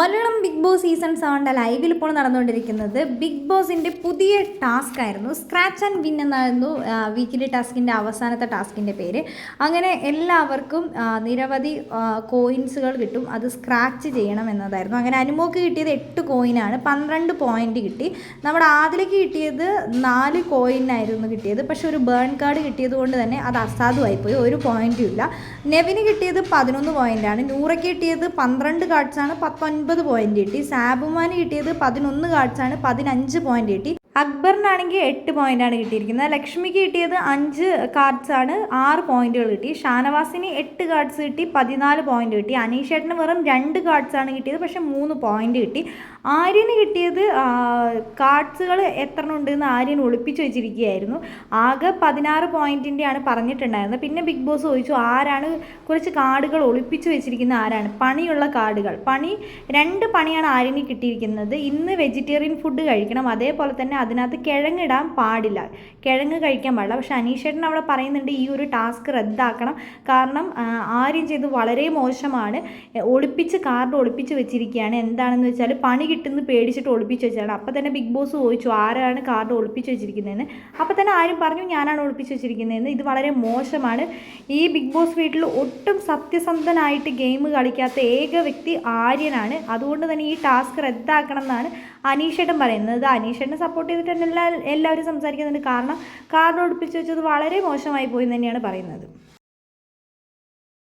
Malayalam Big Boss season സെവന്റെ ലൈവിൽ ഇപ്പോൾ നടന്നുകൊണ്ടിരിക്കുന്നത് ബിഗ് ബോസിന്റെ പുതിയ ടാസ്ക് ആയിരുന്നു. സ്ക്രാച്ച് ആൻഡ് വിൻ എന്നായിരുന്നു വീക്കിലി ടാസ്കിന്റെ അവസാനത്തെ ടാസ്കിന്റെ പേര്. അങ്ങനെ എല്ലാവർക്കും നിരവധി കോയിൻസുകൾ കിട്ടും. അത് സ്ക്രാച്ച് ചെയ്യണം എന്നതായിരുന്നു. അങ്ങനെ അനുമോക്ക് കിട്ടിയത് എട്ട് കോയിനാണ് പന്ത്രണ്ട് പോയിന്റ് കിട്ടി. നമ്മുടെ ആദിലേക്ക് കിട്ടിയത് നാല് കോയിനായിരുന്നു കിട്ടിയത്. പക്ഷെ ഒരു ബേൺ കാർഡ് കിട്ടിയത് കൊണ്ട് തന്നെ അത് അസാധുവായിപ്പോയി ഒരു പോയിന്റും ഇല്ല. നെവിന് കിട്ടിയത് പതിനൊന്ന് പോയിന്റാണ് നൂറയ്ക്ക് കിട്ടിയത് പന്ത്രണ്ട് കാർഡ്സാണ് പത്തൊൻപത് പോയിന്റ് കിട്ടി. സാബുമാന് കിട്ടിയത് പതിനൊന്ന് കാർഡ്സാണ് പതിനഞ്ച് പോയിന്റ് കിട്ടി. അക്ബറിനാണെങ്കിൽ എട്ട് ആണ് കിട്ടിയിരിക്കുന്നത്. ലക്ഷ്മിക്ക് കിട്ടിയത് അഞ്ച് കാർഡ്സ് ആണ്. ആറ് പോയിന്റുകൾ കിട്ടി. ഷാനവാസിന് എട്ട് കാർഡ്സ് കിട്ടി. പതിനാല് പോയിന്റ് കിട്ടി. അനീഷേട്ടന് വെറും രണ്ട് കാർഡ്സ് ആണ് കിട്ടിയത്. പക്ഷേ മൂന്ന് പോയിന്റ് കിട്ടി. ആര്യന് കിട്ടിയത് കാർഡ്സുകൾ എത്ര ഉണ്ടെന്ന് ആര്യൻ ഒളിപ്പിച്ച് വെച്ചിരിക്കുകയായിരുന്നു. ആകെ പതിനാറ് പോയിന്റിന്റെയാണ് പറഞ്ഞിട്ടുണ്ടായിരുന്നത്. പിന്നെ ബിഗ് ബോസ് ചോദിച്ചു ആരാണ് കുറച്ച് കാർഡുകൾ ഒളിപ്പിച്ച് വെച്ചിരിക്കുന്ന ആരാണ്? പണിയുള്ള കാർഡുകൾ. പണി രണ്ട് പണിയാണ് ആര്യന് കിട്ടിയിരിക്കുന്നത്. ഇന്ന് വെജിറ്റേറിയൻ ഫുഡ് കഴിക്കണം. അതേപോലെ തന്നെ അതിനകത്ത് കിഴങ്ങിടാൻ പാടില്ല. കിഴങ്ങ് കഴിക്കാൻ പാടില്ല. പക്ഷെ അനീഷേട്ടൻ അവിടെ പറയുന്നുണ്ട് ഈ ഒരു ടാസ്ക് റദ്ദാക്കണം. കാരണം ആര്യം ചെയ്ത് വളരെ മോശമാണ്. ഒളിപ്പിച്ച് കാർഡ് ഒളിപ്പിച്ച് വെച്ചിരിക്കുകയാണ്. എന്താണെന്ന് വെച്ചാൽ പണി കിട്ടുന്ന പേടിച്ചിട്ട് ഒളിപ്പിച്ച് വെച്ചാണ് അപ്പോൾ തന്നെ ബിഗ് ബോസ് ചോദിച്ചു ആരാണ് കാർഡ് ഒളിപ്പിച്ച് വെച്ചിരിക്കുന്നതെന്ന്? അപ്പോൾ തന്നെ ആരും പറഞ്ഞു ഞാനാണ് ഒളിപ്പിച്ച് വെച്ചിരിക്കുന്നതെന്ന്. ഇത് വളരെ മോശമാണ്. ഈ ബിഗ് ബോസ് വീട്ടിൽ ഒട്ടും സത്യസന്ധനായിട്ട് ഗെയിം കളിക്കാത്ത ഏക വ്യക്തി ആര്യനാണ്. അതുകൊണ്ട് തന്നെ ഈ ടാസ്ക് റദ്ദാക്കണം എന്നാണ് അനീഷേട്ടൻ പറയുന്നത്. അനീഷേട്ടനെ സപ്പോർട്ട് ചെയ്തിട്ട് തന്നെ എല്ലാ എല്ലാവരും സംസാരിക്കുന്നുണ്ട്. കാരണം കാർഡ് ഒളിപ്പിച്ച് വെച്ചത് വളരെ മോശമായി പോയി തന്നെയാണ് പറയുന്നത്.